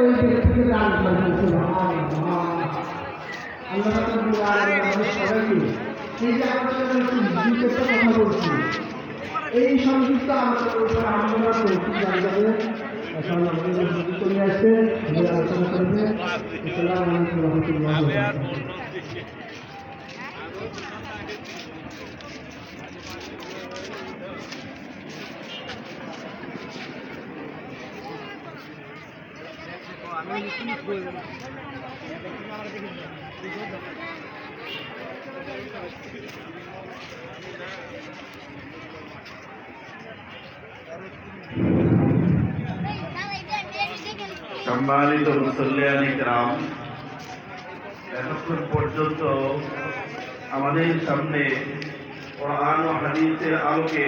ওই ব্যক্তিকে দান করবেন সুবহানাল্লাহ আল্লাহ আমাদের সবাইকে এই যে এই সংযুক্ত আমাদের উপর আমরা তৌফিক দান করবে আমাদের আসছে আলোচনা করবে সম্মানিত মুসল্লিয়ানি গ্রাম এতক্ষণ পর্যন্ত আমাদের সামনে কোরআন ও হাদিসের আলোকে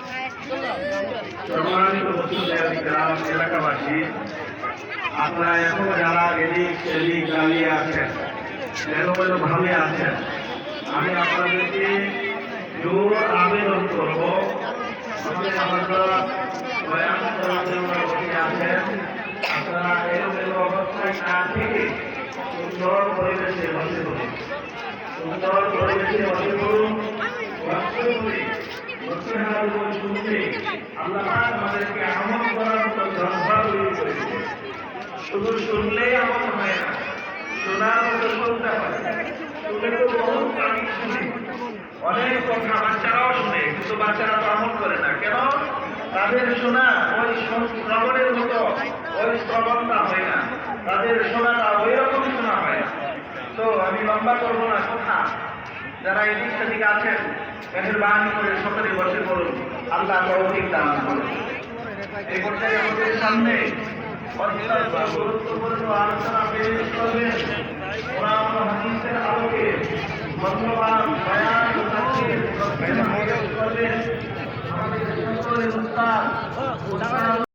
সম্মানিত এলাকাবাসী, আপনারা এখন যারা এদিক সেদিক দাঁড়িয়ে আছেন এলোমেলো ভাবে আছেন, আমি আপনাদেরকে জোর আবেদন করব। আমরা বয়ান করার জন্য আছেন। আপনারা এলোমেলো অবস্থায় না থেকে সুন্দর পরিবেশে বসে করুন সুন্দর পরিবেশে বসে করুন কষ্ট করে বসে হার করে শুনতে আল্লাহ পাক আমাদেরকে আমল করার মতো জজ্বা তৈরি করে দিয়েছেন। শুধু শুনলেই আমল হয় না। শোনার মতো শুনতে হয়। তো অনেক কথা বাচ্চারাও শুনে, কিন্তু বাচ্চারা তো আমল করে না। কেন? তাদের শোনা ওই শ্রবণের মতো, ওই শ্রবণটা হয় না। তাদের শোনাটা ওই রকম শোনা হয় না। তো আমি লম্বা করব না, কথা। যারা এদিক সেদিকে আছেন মেহরবানি করে সকলে বসে পড়ুন। আল্লাহ তৌফিক দান করুন। এই পর্যায়ে আমাদের সামনে অত্যন্ত গুরুত্বপূর্ণ আলোচনা পেশ করবেন কোরআন ও হাদিসের আলোকে মূল্যবান বয়ান ও তাফসীর পেশ করবেন আমাদের সকলের উস্তাদ উস্তাদ